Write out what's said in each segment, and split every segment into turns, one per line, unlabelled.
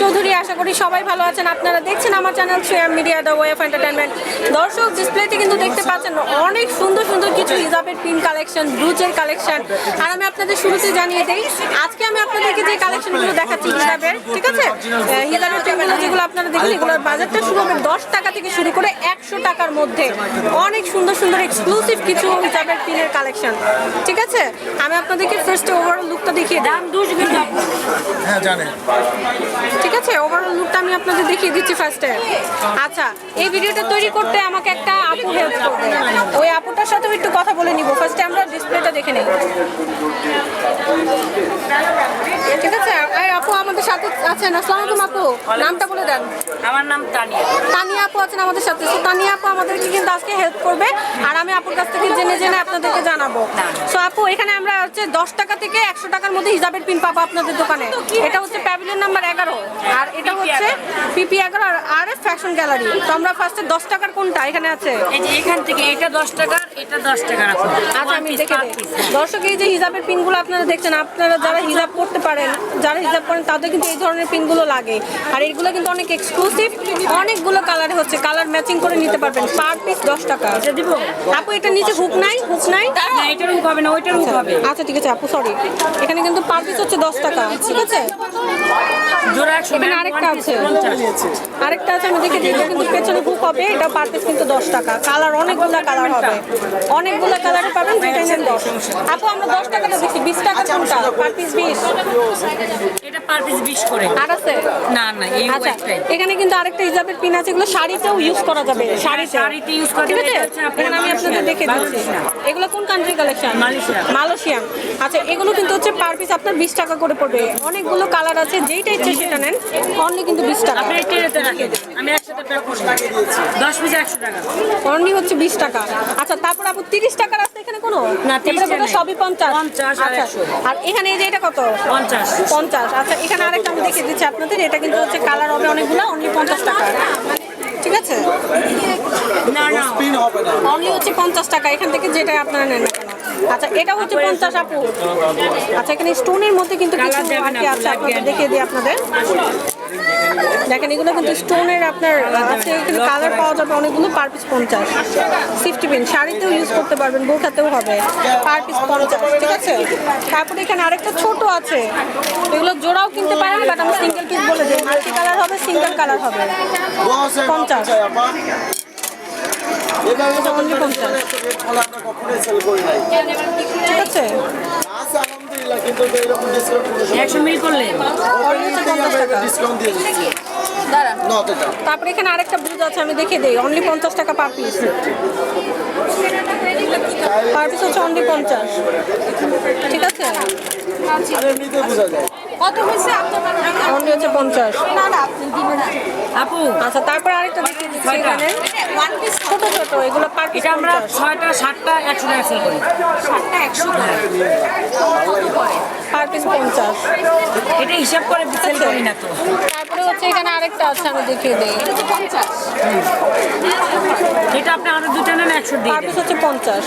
চৌধুরী আশা করি সবাই ভালো আছেন। আপনারা দেখছেন আমার channel share media the way of entertainment দর্শক ডিসপ্লেতে কিন্তু দেখতে পাচ্ছেন অনেক সুন্দর সুন্দর কিছু হিজাবের পিন কালেকশন ব্রুচের কালেকশন আর আমি আপনাদের শুরুতে জানিয়ে দেই আজকে আমি আপনাদেরকে যে কালেকশনগুলো দেখাচ্ছি হিজাবের ঠিক আছে? হিজাবের পিনগুলো যেগুলো আপনারা দেখুন এগুলোর বাজারটা শুরু হবে দশ টাকা থেকে শুরু করে একশো টাকার মধ্যে। অনেক সুন্দর সুন্দর এক্সক্লুসিভ কিছু হিজাবের পিনের কালেকশন ঠিক আছে? আমি আপনাদেরকে ফার্স্টে ওভারঅল লুকটা দেখিয়ে দাম দুশ
হ্যাঁ জানে
ঠিক আছে? ওভারঅল লুকটা আমি আপনাদের দেখিয়ে দিচ্ছি ফার্স্টে আচ্ছা এই ভিডিওটা তৈরি করতে আমাকে একটা আপু হেল্প করবে। ওই আপুটার সাথেও একটু কথা বলে নিব। ফার্স্টে আমরা ডিসপ্লেটা দেখে নেই। ঠিক আছে? এই আপু আমাদের সাথে আছেন। আসসালামু আলাইকুম আপু। নামটা বলে দেন।
আমার নাম তানিয়া।
তানিয়া আপু আছেন আমাদের সাথে। সো তানিয়া আপু আমাদেরকে কিন্তু আজকে হেল্প করবে। আর আমি আপুর কাছ থেকে জেনে জেনে আপনাদেরকে জানাব। সো আপু এখানে আমরা হচ্ছে দশ টাকা থেকে একশো টাকার মধ্যে হিজাবের পিন পাবো আপনাদের দোকানে। এটা হচ্ছে প্যাভিলিয়ন নাম্বার এগারো। আর এটা হচ্ছে পিপি এগারো আর আর ফ্যাশন গ্যালারি তো আমরা ফার্স্টে দশ টাকার কোনটা এখানে আছে?
এই যে এখান থেকে এটা দশ টাকার এটা দশ টাকার
আচ্ছা আমি দেখে দর্শক এই যে হিজাবের পিনগুলো আপনারা দেখছেন আপনারা যারা হিজাব করতে পারেন যারা হিজাব করেন তাদের কিন্তু এই ধরনের পিনগুলো লাগে। আর এইগুলো কিন্তু অনেক এক্সক্লুসিভ অনেকগুলো কালার হচ্ছে। কালার ম্যাচিং করে নিতে পারবেন। পার পিস দশ টাকা।
দিব?
আপু এটা নিচে হুক নাই? হুক নাই?
এটার হুক হবে না ওইটার হুক হবে।
আচ্ছা ঠিক আছে আপু সরি এখানে কিন্তু পার পিস হচ্ছে দশ টাকা ঠিক আছে?
জোড়া একশো
এখানে আরেকটা আছে। আরেকটা আছে আমি দেখে এটা কিন্তু পেছনে হুক হবে এটা পার পিস কিন্তু দশ টাকা। কালার অনেকগুলো কালার হবে। অনেকগুলো কালার পাবেন যেটা নেন দশ। আপু আমরা দশ টাকাটা দেখি। বিশ টাকা কোনটা? পার পিস বিশ।
এটা পার পিস বিশ করে।
আর আছে?
না না এই
আচ্ছা এখানে কিন্তু আরেকটা হিজাবের পিন আছে এগুলো শাড়িতেও ইউজ করা যাবে। শাড়িতে।
শাড়িতে করা
এখানে আমি আপনাদের দেখে দিচ্ছি। এগুলো কোন কান্ট্রি কালেকশন
মালয়েশিয়া।
মালয়েশিয়ান আচ্ছা এগুলো কিন্তু হচ্ছে পার পিস আপনার বিশ টাকা করে পড়বে। অনেকগুলো কালার আছে যেইটা ইচ্ছে সেটা নেন? অনলি কিন্তু বিশ টাকা।
আপনি এটা রাখেন। আমি একসাথে প্যাক করে দশ পিস একশো টাকা।
অনলি হচ্ছে বিশ টাকা। আচ্ছা তারপর আপু তিরিশ টাকার আছে এখানে কোনো?
না, 30
এগুলো বোধহয়
নেই।
সবই পঞ্চাশ।
50 আর
আচ্ছা। আর এখানে এই যে এটা কত?
পঞ্চাশ।
পঞ্চাশ। আচ্ছা এখানে আরেকটা আমি দেখে দিচ্ছি আপনাদের। এটা কিন্তু হচ্ছে কালার হবে অনেকগুলো অনলি পঞ্চাশ টাকা। ঠিক আছে?
না না।
পিন হবে না।
অনলি হচ্ছে পঞ্চাশ টাকা। এখান থেকে যেটা আপনারা নেন। আচ্ছা এটা হচ্ছে পঞ্চাশ আপু। আচ্ছা এখানে স্টোনের মধ্যে কিন্তু কিছু
Colour
আর কি আছে? আপনাদের দেখিয়ে দিই আপনাদের। দেখেন এগুলো কিন্তু স্টোনের আপনার আছে এখানে কালার পাওয়া যাবে অনেকগুলো পার পিস পঞ্চাশ। সিফটি পিন শাড়িতেও ইউজ করতে পারবেন বোরখাতেও হবে। পার পিস পঞ্চাশ ঠিক আছে? তারপরে এখানে আরেকটা ছোট আছে। এগুলো জোড়াও কিনতে পারেন বাট আমি সিঙ্গেল পিস বলে দিই। মাল্টি কালার হবে সিঙ্গেল কালার হবে। পঞ্চাশ। তারপরে এখানে আরেকটা ব্লুজ আছে আমি দেখে দিই অনলি পঞ্চাশ টাকা পার পিস পার পিস হচ্ছে অনলি পঞ্চাশ ঠিক আছে কত হয়েছে? অনলি হচ্ছে পঞ্চাশ।
আপু
আচ্ছা তারপরে আরেকটা দেখে এখানে ছোট ছোট এগুলো পার
এটা আমরা ছয়টা সাতটা একশো টাকা সেল করি।
পার পিস পঞ্চাশ।
এটা হিসাব করে সেল করি না তো।
তারপরে হচ্ছে এখানে আরেকটা আছে আমি দেখিয়ে দিই।
এটা আপনি আরও দুটো নেন একশো দিয়ে
পার পিস হচ্ছে পঞ্চাশ।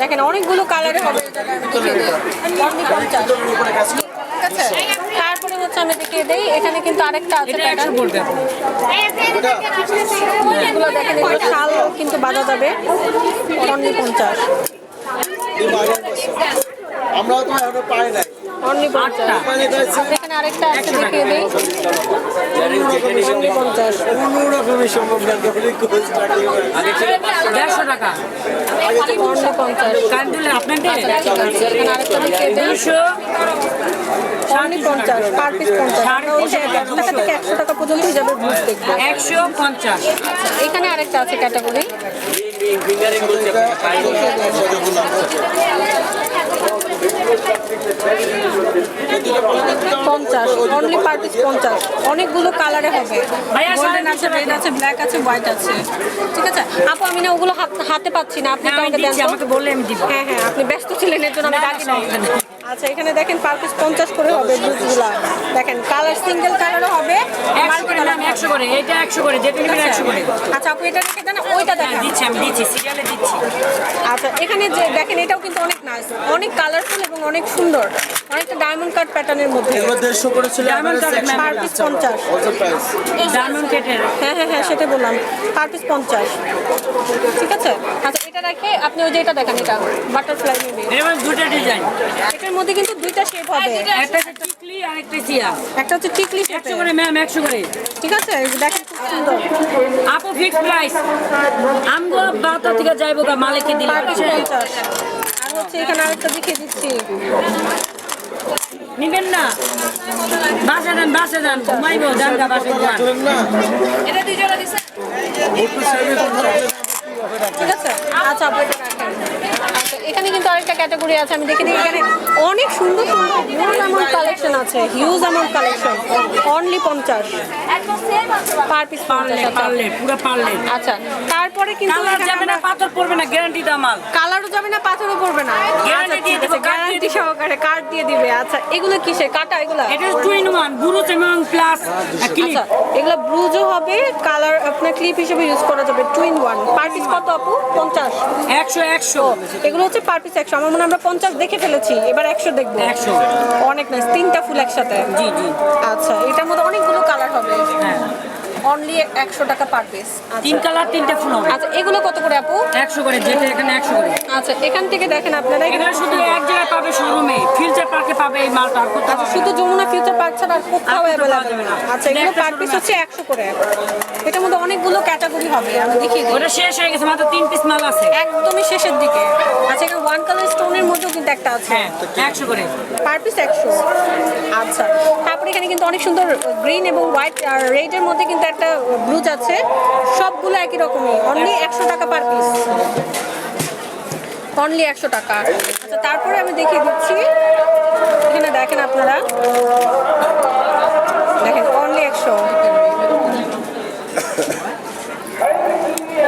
দেখেন অনেকগুলো কালারে হবে। তারপরে হচ্ছে আমি দেখিয়ে দেই এখানে কিন্তু আরেকটা আছে প্যাটার্ন
আপু
এগুলো দেখেন এগুলো শাল কিন্তু বাজা যাবে অনলি পঞ্চাশ।
আমরাও তো পাই নাই।
অনলি পঞ্চাশ। আরেকটা আছে দেখিয়ে দিই।
দেড়শো টাকা।
একশো
পঞ্চাশ।
এখানে আরেকটা আছে ক্যাটাগরি। পঞ্চাশ অনলি পার পিস পঞ্চাশ। অনেকগুলো কালারে হবে। গোল্ডেন আছে রেড আছে ব্ল্যাক আছে হোয়াইট আছে। ঠিক আছে? আপু আমি না ওগুলো হাত- পাচ্ছি না। আপনি আমাকে দেন
আমাকে বললে আমি দিব।
হ্যাঁ হ্যাঁ আপনি ব্যস্ত ছিলেন এর জন্য আমি ডাকি। আচ্ছা এখানে দেখেন পার পিস পঞ্চাশ করে হবে ব্লুজগুলা দেখেন কালার সিঙ্গেল কালারও হবে
একশো করে একশো করে এটা একশো করে যেটা নেবেন একশো করে।
আচ্ছা আপু এটা রেখে দেন
দিচ্ছি আমি দিচ্ছি সিরিয়ালে দিচ্ছি।
আচ্ছা এখানে যে দেখেন এটাও কিন্তু অনেক নাইস অনেক কালারফুল এবং অনেক সুন্দর। অনেকটা ডায়মন্ড কাট প্যাটার্নের মধ্যে।
এগুলো করে ছিল প্রাইস
ডায়মন্ড কেটের
হ্যাঁ হ্যাঁ হ্যাঁ সেটাই বললাম। পার পিস পঞ্চাশ। ঠিক আছে? আচ্ছা এটা রেখে আপনি ওই যে এটা দেখেন এটা বাটারফ্লাই নেবে
এর মধ্যে দুটো ডিজাইন
এটার মধ্যে কিন্তু দুইটা শেপ হবে।
একটা হচ্ছে টিকলি আর একটা চিয়া।
একটা হচ্ছে টিকলি শেপ
একশো করে ম্যাম একশো করে।
ঠিক আছে? দেখেন খুব সুন্দর।
আপু ফিক্স প্রাইস আমগো বাতা থেকে যাইবো গা মালিককে দিলে।
আর হচ্ছে এখানে আরেকটা দেখিয়ে দিচ্ছি।
নিবেন না? বাসা দেন বাসা দেন। ঘুমাইবো দেন গা বাসা এটা দুইজনে দিছে।
আচ্ছা আচ্ছা এখানে কিন্তু আরেকটা ক্যাটাগরি আছে আমি দেখে দিই এখানে অনেক সুন্দর সুন্দর আছে হিউজ অ্যামাউন্ট কালেকশন অনলি পঞ্চাশ। পার পিস
পুরো পারলে
আচ্ছা তারপরে কিন্তু
যাবে না পাথর পড়বে না গ্যারান্টি দাম মাল।
কালারও যাবে না পাথরও পড়বে না। গ্যারান্টি সহকারে কার্ড দিয়ে দিবে। আচ্ছা এগুলো কিসে? কাটা এগুলো?
এটা টু ইন ওয়ান গুরু এবং প্লাস
আচ্ছা এগুলো ব্লুজও হবে কালার আপনার ক্লিপ হিসেবে ইউজ করা যাবে two in one per piece কত আপু? পঞ্চাশ।
একশো একশো।
এগুলো হচ্ছে পার পিস একশো। আমার মনে আমরা পঞ্চাশ দেখে ফেলেছি এবার একশো দেখব।
100
অনেক নাইস তিনটা ফুল একসাথে?
জি জি।
আচ্ছা এটার মধ্যে অনেকগুলো কালার হবে।
হ্যাঁ।
অনলি একশো টাকা পার পিস
তিন কালার তিনটে ফুল
আচ্ছা এগুলো কত করে আপু?
একশো করে যেটা এখানে একশো করে।
আচ্ছা এখান থেকে দেখেন আপনারা
এখানে শুধু এক জায়গায় পাবে শোরুমে ফিউচার পার্কে পাবে এই মালটা আর কোথাও
আচ্ছা শুধু যমুনা ফিউচার পার্ক ছাড়া আর কোথাও অ্যাভেলেবেল না। আচ্ছা এগুলো পার পিস হচ্ছে একশো করে এটার মধ্যে অনেকগুলো ক্যাটাগরি হবে আমি দিই।
ওটা শেষ হয়ে গেছে মাত্র তিন পিস মাল আছে।
একদমই শেষের দিকে। আচ্ছা এখানে ওয়ান কালার স্টোনের মধ্যেও কিন্তু একটা আছে।
হ্যাঁ একশো করে।
পার পিস একশো। আচ্ছা তারপরে এখানে কিন্তু অনেক সুন্দর গ্রিন এবং হোয়াইট আর রেডের মধ্যে কিন্তু একটা ব্লুজ আছে, সবগুলো একই রকমই অনলি একশো টাকা পার পিস অনলি একশো টাকা। আচ্ছা তারপরে আমি দেখিয়ে দিচ্ছি। এখানে দেখেন আপনারা। দেখেন অনলি একশো।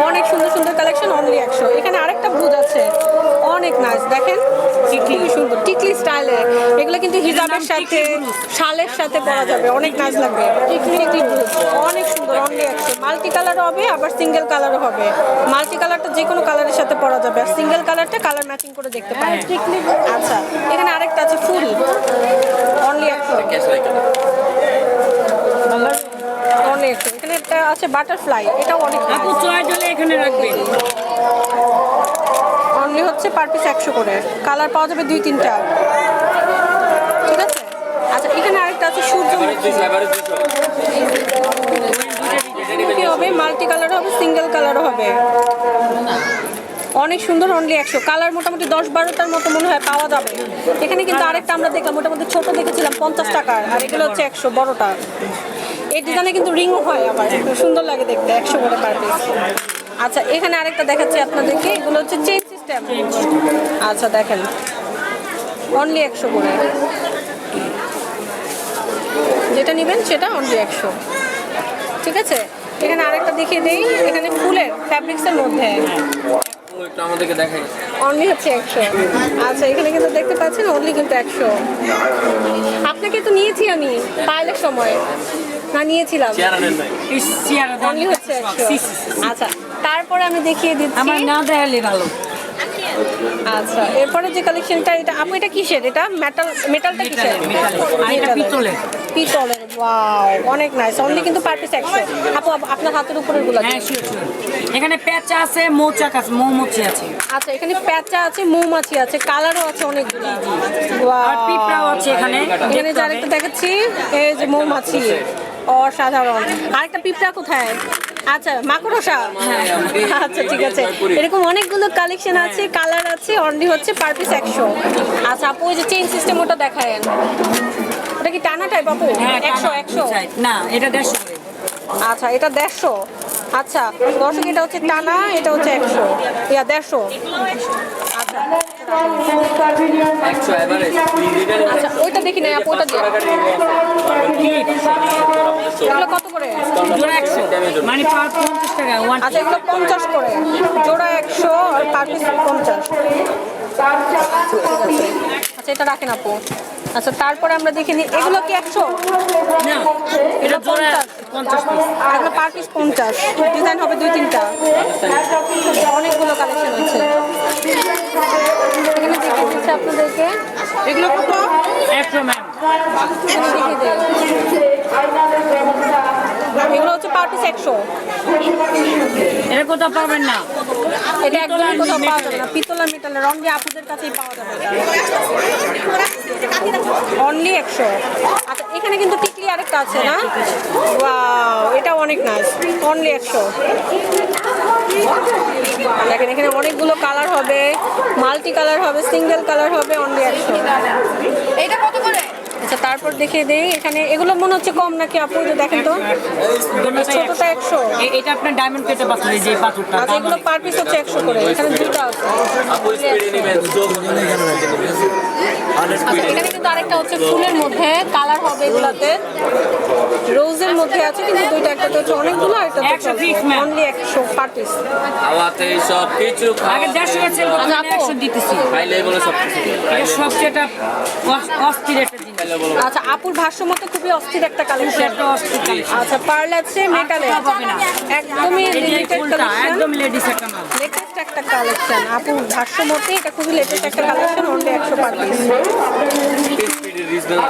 অনেক সুন্দর সুন্দর কালেকশন অনলি একশো। এখানে আরেকটা ব্লুজ আছে। অনেক নাইস দেখেন। স্টাইলের এগুলো কিন্তু হিজাবের সাথে শালের সাথে পরা যাবে। অনেক নাইস লাগবে। অনেক সুন্দর অনলি একশো মাল্টি কালারও হবে আবার সিঙ্গেল কালারও হবে। মাল্টি কালারটা যে কোনো কালারের সাথে পরা যাবে। আর সিঙ্গেল কালারটা কালার ম্যাচিং করে দেখতে পারেন। আচ্ছা এখানে আরেকটা আছে ফুল। অনলি একশো অনেক এখানে একটা আছে বাটারফ্লাই এটাও অনেক
এখানে রাখবে।
অনলি হচ্ছে পার পিস একশো করে। কালার পাওয়া যাবে দুই তিনটা। এখানে আরেকটা আছে সূর্যমুখী কি হবে? মাল্টি কালারও হবে সিঙ্গেল কালারও হবে। অনেক সুন্দর অনলি একশো। কালার মোটামুটি দশ বারোটার মতো মনে হয় পাওয়া যাবে। এখানে কিন্তু আরেকটা আমরা দেখলাম মোটামুটি ছোট দেখেছিলাম পঞ্চাশ টাকার। আর এগুলো হচ্ছে একশো বড়টা। এই ডিজাইনে কিন্তু রিংও হয় আবার। সুন্দর লাগে দেখতে একশো করে পার পিস আচ্ছা এখানে আরেকটা দেখাচ্ছি আপনাদেরকে। এগুলো হচ্ছে চেন সিস্টেম আচ্ছা দেখেন। অনলি একশো করে। যেটা নেবেন সেটা অনলি একশো। ঠিক আছে? এখানে আরেকটা দেখিয়ে দেই। এখানে ফুলের ফ্যাব্রিক্সের মধ্যে।
আমাদেরকে দেখাই
অনলি হচ্ছে একশো। আচ্ছা এখানে কিন্তু দেখতে পাচ্ছেন অনলি কিন্তু একশো। আপনাকে তো নিয়েছি আমি পাইলের সময়। না নিয়েছিলাম। অনলি হচ্ছে একশো। আচ্ছা তারপরে আমি দেখিয়ে দিচ্ছি
আমার না দেখালে ভালো।
আচ্ছা এরপরে যে কালেকশনটা এটা আপু এটা কিসের? এটা মেটাল মেটালটা কিসের।
আর এটা পিতলের।
পিতলের ওয়াও অনেক নাইস অনলি কিন্তু পার পিস একশো। আপু আপনার হাতের উপরেরগুলো
হ্যাঁ। এখানে পেঁচা আছে মৌচাক আছে মৌমুচি আছে।
আচ্ছা এখানে প্যাঁচা আছে মৌমাছি আছে কালারও আছে অনেকগুলো।
আর
Wow!
পিঁপড়াও আছে এখানে।
এখানে যে আরেকটা দেখাচ্ছি এই যে মৌমাছি। অসাধারণ। আরেকটা পিঁপড়া কোথায়? আচ্ছা মাকড়সা। আচ্ছা ঠিক আছে। এরকম অনেকগুলো কালেকশন আছে কালার আছে অনলি হচ্ছে পার পিস একশো। আচ্ছা আপু ওই যে চেইন সিস্টেম ওটা দেখায় ওটা কি টানা টাইপ আপু?
হ্যাঁ
একশো একশো?
না এটা দেড়শো
আচ্ছা এটা দেড়শো। আচ্ছা দর্শক এটা হচ্ছে টানা এটা হচ্ছে একশো। ইয়া দেড়শো। আচ্ছা আচ্ছা ওইটা দেখি নাই আপু ওটা দিয়ে। এগুলো কত করে?
জোড়া একশো। মানে পঞ্চাশ টাকা
আচ্ছা এগুলো পঞ্চাশ করে। জোড়া একশো আর পার পিস পঞ্চাশ। আচ্ছা আচ্ছা এটা রাখেন আপু। আচ্ছা তারপরে আমরা দেখে নিই এগুলো কি একশো?
না এটা জোড়া পঞ্চাশ পিস
এগুলো পার পিস পঞ্চাশ। ডিজাইন হবে দুই তিনটা। অনেকগুলো কালেকশন আছে এখানে দেখে দিচ্ছে আপনাদেরকে। এগুলো কত?
একশো ম্যাম
এগুলো হচ্ছে পার পিস একশো।
এটা কোথাও পাবেন না।
এটা একদমই কোথাও পাওয়া যাবে না। পিতলা মেটালের অনলি আপুদের কাছেই পাওয়া যাবে। অনলি একশো। আচ্ছা এখানে কিন্তু টিকলি আরেকটা আছে না? ওয়াও এটা অনেক নাইস অনলি একশো। দেখেন এখানে অনেকগুলো কালার হবে। মাল্টি কালার হবে সিঙ্গেল কালার হবে অনলি একশো।
এটা কত করে?
আচ্ছা তারপর দেখিয়ে দেই। এখানে এগুলো মনে হচ্ছে কম নাকি আপু? যে দেখেন তো। ছোটটা একশো।
এটা আপনার ডায়মন্ড পাচ্ছেন এই যে পাথরটা।
আচ্ছা এগুলো পার পিস হচ্ছে একশো করে। এখানে দুটো আছে।
নেবেন
আচ্ছা এখানে কিন্তু আরেকটা হচ্ছে ফুলের মধ্যে কালার হবে এগুলাতে। রোজের মধ্যে আছে কিন্তু দুইটা একটা হচ্ছে অনেকগুলো আর
ma'am।
অনলি একশো পার পিস
সব কিছু
আগে দেড়শো
আচ্ছা, আপু।
একশো দিতেছি।
খাইলে বলে সব কিছু
এটা সবচেয়ে একটা অস্থির একটা জিনিস।
আচ্ছা আপুর ভাষ্য মতো খুবই অস্থির একটা কালেকশন আচ্ছা পার্ল আছে
না।
একদমই লিমিটেড কালেকশন
একদম লেডিস একটা মাল
লেটেস্ট একটা কালেকশন আপুর ভাষ্য মতে এটা খুবই লেটেস্ট একটা কালেকশন অনলি একশো
স্পিডে রিজনেবল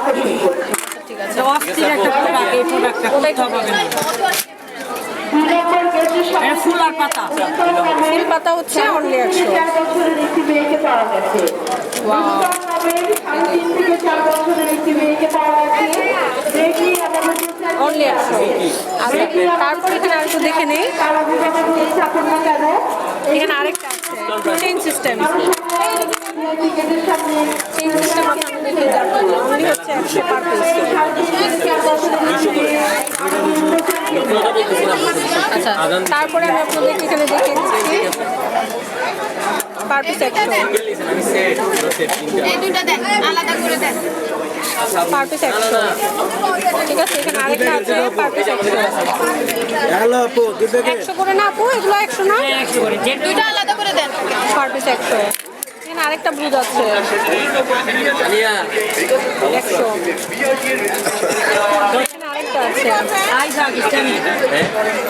ঠিক আছে।
অস্থির একটা প্রোডাক্ট এই প্রোডাক্টটা কোথাও পাবে না। ফুল আর পাতা।
ফুল পাতা হচ্ছে অনলি একশো। অনলি একশো। আচ্ছা তারপর এখানে আরেকটু দেখে নেই। এখানে আরেকটা আছে চেইন সিস্টেম চেইন সিস্টেম আপনাদের দেখে যাবেন অনলি হচ্ছে একশো আচ্ছা তারপরে আমি আপনাদেরকে এখানে দেখে দিচ্ছি। পার পিস একশো।
এই দুইটা দেন, আলাদা করে দেন।
পার পিস একশো ঠিক আছে এখানে আরেকটা আছে পার পিস একশো একশো করে না আপু এগুলো একশো না
দুইটা আলাদা করে দেন
পার পিস একশো এখানে আরেকটা ব্লুজ আছে একশো
পাকিস্তানি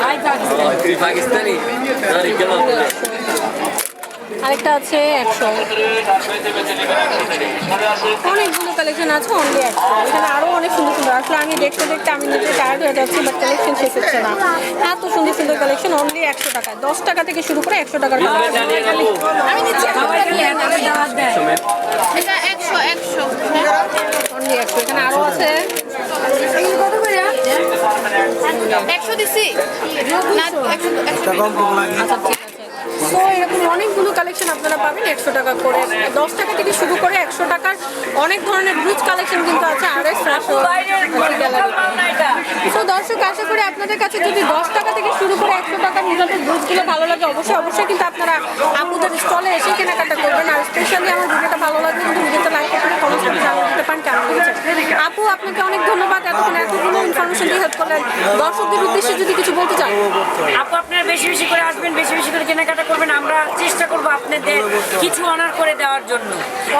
পাকিস্তানি
তুই পাকিস্তানি আরে কেন
আরেকটা আছে একশো। অনেকগুলো কালেকশন আছে অনলি একশো। এখানে আরও অনেক সুন্দর সুন্দর। আসলে আমি দেখতে দেখতে আমি নিজে টায়ার্ড হয়ে যাচ্ছি বাট কালেকশন শেষ হচ্ছে না। এত সুন্দর সুন্দর কালেকশন অনলি একশো টাকা দশ টাকা থেকে শুরু করে একশো টাকার
একশো একশো
অনলি একশো এখানে আরও আছে।
একশো দিছি।
আচ্ছা তো এরকম অনেকগুলো কালেকশন আপনারা পাবেন, একশো টাকা করে। দশ টাকা থেকে শুরু করে একশো টাকার অনেক ধরনের ব্রুজ কালেকশন কিন্তু আছে আর এস তো দর্শক, আশা করি আপনাদের কাছে যদি দশ টাকা থেকে শুরু করে একশো টাকার নিজেদের ব্লুজগুলো ভালো লাগে, অবশ্যই অবশ্যই কিন্তু আপনারা আপুদের স্টলে এসে কেনাকাটা করবেন। আর স্পেশালি আমার ভিডিওটা ভালো লাগবে কিন্তু ভিডিওতে লাইক করে কমেন্ট করে জানিয়ে দিতে পারেন কেমন লেগেছে আপু, আপনাকে অনেক ধন্যবাদ এতক্ষণ এতগুলো ইনফরমেশন দিয়ে হেল্প করলেন। দর্শকদের উদ্দেশ্যে যদি কিছু বলতে চান।
আপু, আপনারা বেশি বেশি করে আসবেন, বেশি বেশি করে কেনাকাটা করবেন আমরা চেষ্টা করব আপনাদের কিছু অনার করে দেওয়ার জন্য।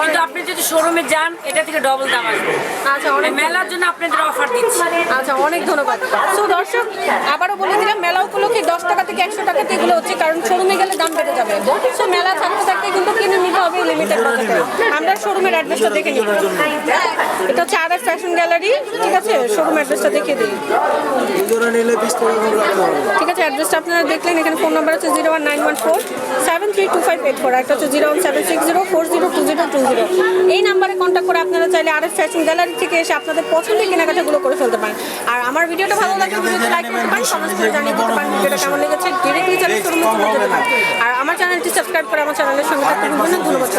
কিন্তু আপনি যদি শোরুমে যান এটা থেকে ডবল দাম আসবে।
আচ্ছা অনেক
মেলার জন্য আপনাদের অফার দিচ্ছি।
আচ্ছা অনেক ধন্যবাদ। সো দর্শক আবারও বলে দিলাম মেলা উপলক্ষে দশ টাকা থেকে একশো টাকাতে এগুলো হচ্ছে কারণ শোরুমে গেলে দাম বেড়ে যাবে। সো মেলা থাকতে থাকতে কিন্তু কিনে নিতে হবে লিমিটেড আমরা শোরুমের অ্যাড্রেসটা দেখে নিই এটা হচ্ছে আর ফ্যাশন গ্যালারি ঠিক আছে? শোরুম অ্যাড্রেসটা দেখে দিই। ঠিক আছে অ্যাড্রেসটা আপনারা দেখলেন এখানে ফোন নাম্বার আছে zero one nine one four seven three two five eight four একটা হচ্ছে zero one seven six zero four zero two zero two zero এই নাম্বারে কন্ট্যাক্ট করে আপনারা চাইলে আর ফ্যাশন গ্যালারি থেকে এসে আপনাদের পছন্দের কেনাকাটাগুলো করে ফেলতে পারেন। আর আমার ভিডিওটা ভালো লাগে ভিডিওতে লাইক করতে পারেন কমেন্ট করে জানিয়ে দিতে পারেন ভিডিওটা কেমন লেগেছে। ডিরেক্টলি চ্যানেল শুরু করতে পারেন। আর আমার চ্যানেলটি সাবস্ক্রাইব করে আমার চ্যানেলের সঙ্গে থাকতে ধন্যবাদ